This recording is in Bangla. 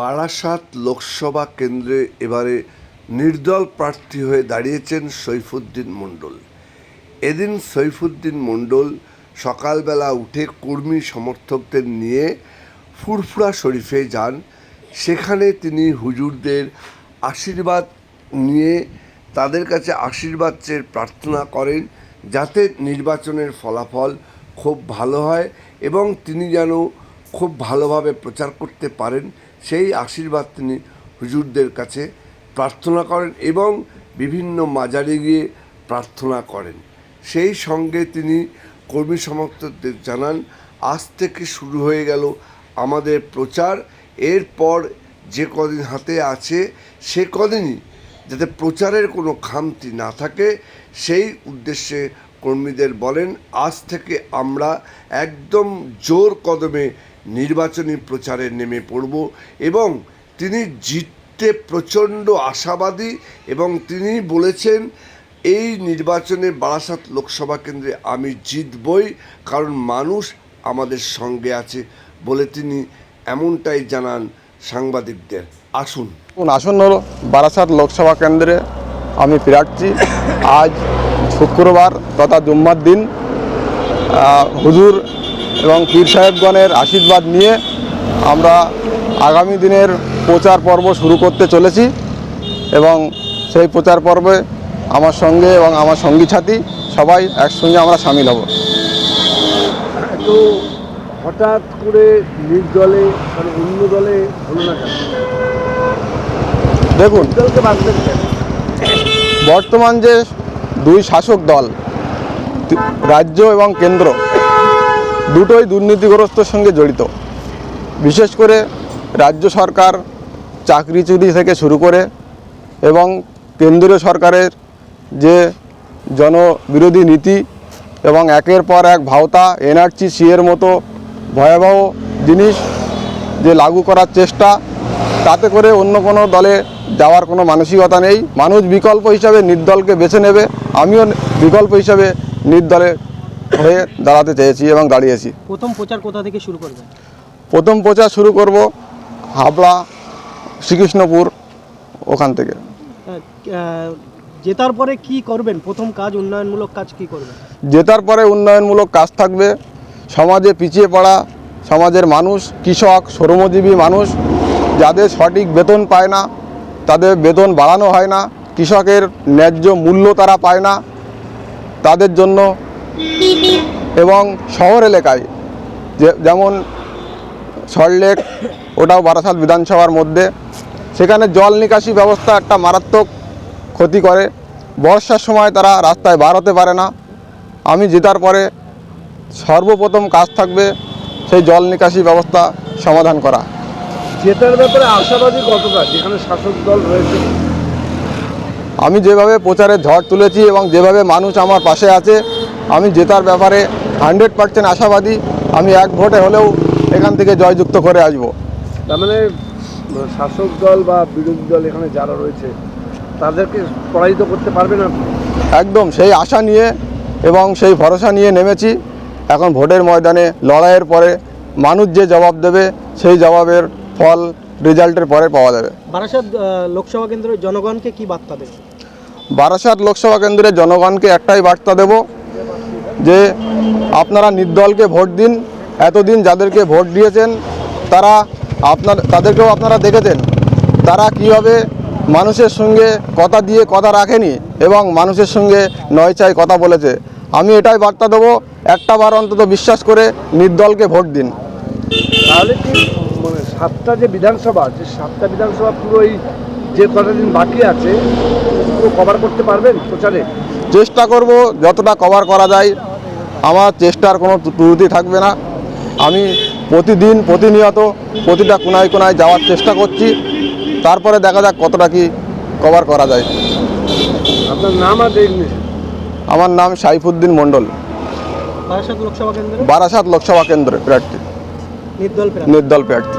বারাসাত লোকসভা কেন্দ্রে এবারে নির্দল প্রার্থী হয়ে দাঁড়িয়েছেন সৈফুদ্দিন মণ্ডল। এদিন সৈফুদ্দিন মণ্ডল সকালবেলা উঠে কর্মী সমর্থকদের নিয়ে ফুরফুরা শরীফে যান। সেখানে তিনি হুজুরদের আশীর্বাদ নিয়ে তাদের কাছে আশীর্বাদ চেয়ে প্রার্থনা করেন যাতে নির্বাচনের ফলাফল খুব ভালো হয় এবং তিনি যেন খুব ভালোভাবে প্রচার করতে পারেন, সেই আশীর্বাদ তিনি হুজুরদের কাছে প্রার্থনা করেন এবং বিভিন্ন মাজারে গিয়ে প্রার্থনা করেন। সেই সঙ্গে তিনি কর্মী সমর্থকদের জানান, আজ থেকে শুরু হয়ে গেল আমাদের প্রচার। এরপর যে কদিন হাতে আছে, সে কদিনই যাতে প্রচারের কোনো খামতি না থাকে। সেই উদ্দেশ্যে কর্মীদের বলেন, আজ থেকে আমরা একদম জোর কদমে নির্বাচনী প্রচারে নেমে পড়ব এবং তিনি জিততে প্রচণ্ড আশাবাদী এবং তিনি বলেছেন, এই নির্বাচনে বারাসাত লোকসভা কেন্দ্রে আমি জিতবই, কারণ মানুষ আমাদের সঙ্গে আছে বলে তিনি এমনটাই জানান সাংবাদিকদের। আসুন। এখন আসন্ন বারাসাত লোকসভা কেন্দ্রে আমি প্রার্থী। আজ শুক্রবার তথা জুম্মার দিন হুজুর এবং পীর সাহেবগণের আশীর্বাদ নিয়ে আমরা আগামী দিনের প্রচার পর্ব শুরু করতে চলেছি এবং সেই প্রচার পর্বে আমার সঙ্গে এবং আমার সঙ্গী সাথী সবাই একসঙ্গে আমরা সামিল হব। তো হঠাৎ করে নির্দলে মানে অন্য দলে হলো না দেখুন বর্তমান যে দুই শাসক দল রাজ্য এবং কেন্দ্র দুটোই দুর্নীতিগ্রস্তর সঙ্গে জড়িত। বিশেষ করে রাজ্য সরকার চাকরি চুরি থেকে শুরু করে এবং কেন্দ্রীয় সরকারের যে জনবিরোধী নীতি এবং একের পর এক ভাওতা এনআরসি সি এর মতো ভয়াবহ জিনিস যে লাগু করার চেষ্টা, তাতে করে অন্য কোনো দলে যাওয়ার কোনো মানসিকতা নেই। মানুষ বিকল্প হিসাবে নির্দলকে বেছে নেবে। আমিও বিকল্প হিসাবে নির্দলে হয়ে দাঁড়াতে চেয়েছি এবং দাঁড়িয়েছি। প্রথম প্রচার কোথা থেকে শুরু করবেন? প্রথম প্রচার শুরু করব হাবড়া শ্রীকৃষ্ণপুর ওখান থেকে। জেতার পরে কি করবেন? প্রথম কাজ উন্নয়নমূলক কাজ কি করবেন? জেতার পরে উন্নয়নমূলক কাজ থাকবে। সমাজে পিছিয়ে পড়া সমাজের মানুষ কৃষক শ্রমজীবী মানুষ যাদের সঠিক বেতন পায় না তাদের বেতন বাড়ানো হয় না কৃষকের ন্যায্য মূল্য তারা পায় না তাদের জন্য এবং শহর এলাকায় যে যেমন সল্টলেক ওটাও বারাসাত বিধানসভার মধ্যে। সেখানে জল নিকাশি ব্যবস্থা একটা মারাত্মক ক্ষতি করে। বর্ষার সময় তারা রাস্তায় বার হতে পারে না। আমি জেতার পরে সর্বপ্রথম কাজ থাকবে সেই জল নিকাশি ব্যবস্থা সমাধান করা। জেতার ব্যাপারে আশাবাদী কতটা? যেখানে শাসক দল রয়েছে। আমি যেভাবে প্রচারে ঝড় তুলেছি এবং যেভাবে মানুষ আমার পাশে আছে আমি জেতার ব্যাপারে হান্ড্রেড পার্সেন্ট আশাবাদী। আমি এক ভোটে হলেও এখান থেকে জয়যুক্ত করে আসব। তার মানে শাসক দল বা বিরোধী দল এখানে যারা রয়েছে তাদেরকে পরাজিত করতে পারবে না? একদম সেই আশা নিয়ে এবং সেই ভরসা নিয়ে নেমেছি। এখন ভোটের ময়দানে লড়াইয়ের পরে মানুষ যে জবাব দেবে সেই জবাবের ফল রেজাল্টের পরে পাওয়া যাবে। বারাসাত লোকসভা কেন্দ্রের জনগণকে কি বার্তা দেবে? বারাসাত লোকসভা কেন্দ্রের জনগণকে একটাই বার্তা দেব যে আপনারা নির্দলকে ভোট দিন এতদিন যাদেরকে ভোট দিয়েছেন তারা আপনার তাদেরকেও আপনারা দেখেছেন। তারা কীভাবে মানুষের সঙ্গে কথা দিয়ে কথা রাখেনি এবং মানুষের সঙ্গে নয় চাই কথা বলেছে। আমি এটাই বার্তা দেবো একটা বার অন্তত বিশ্বাস করে নির্দলকে ভোট দিন। তাহলে কি মানে সাতটা যে বিধানসভা যে সাতটা বিধানসভা পুরো এই যে কটা দিন বাকি আছে পুরো কভার করতে পারবেন প্রচারে? চেষ্টা করব যতটা কভার করা যায়। আমার চেষ্টার কোনো ত্রুটি থাকবে না। আমি প্রতিদিন প্রতিনিয়ত প্রতিটা কোনায় কোনায় যাওয়ার চেষ্টা করছি। তারপরে দেখা যাক কতটা কি কভার করা যায়। আপনার নাম আর আমার নাম সাইফুদ্দিন মণ্ডল। বারাসাত লোকসভা কেন্দ্রে? বারাসাত লোকসভা কেন্দ্রে প্রার্থী। নির্দল প্রার্থী।